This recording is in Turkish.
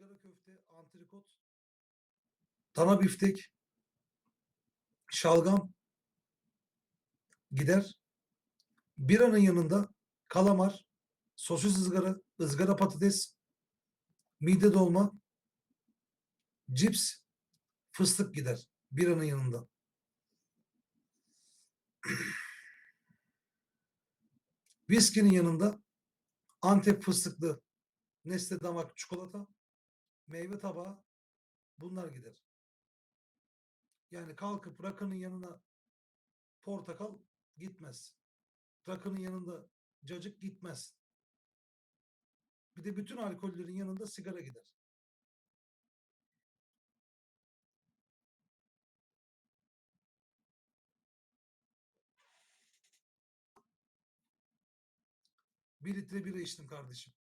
ızgara köfte, antrikot, dana biftek, şalgam gider. Biranın yanında kalamar, sosis ızgara, ızgara patates, mide dolma, cips, fıstık gider biranın yanında. Viskinin yanında Antep fıstıklı Nesle damak çikolata, meyve tabağı bunlar gider. Yani kalkıp rakının yanına portakal gitmez. Rakının yanında cacık gitmez. Bir de bütün alkollerin yanında sigara gider. Bir litre bira içtim kardeşim.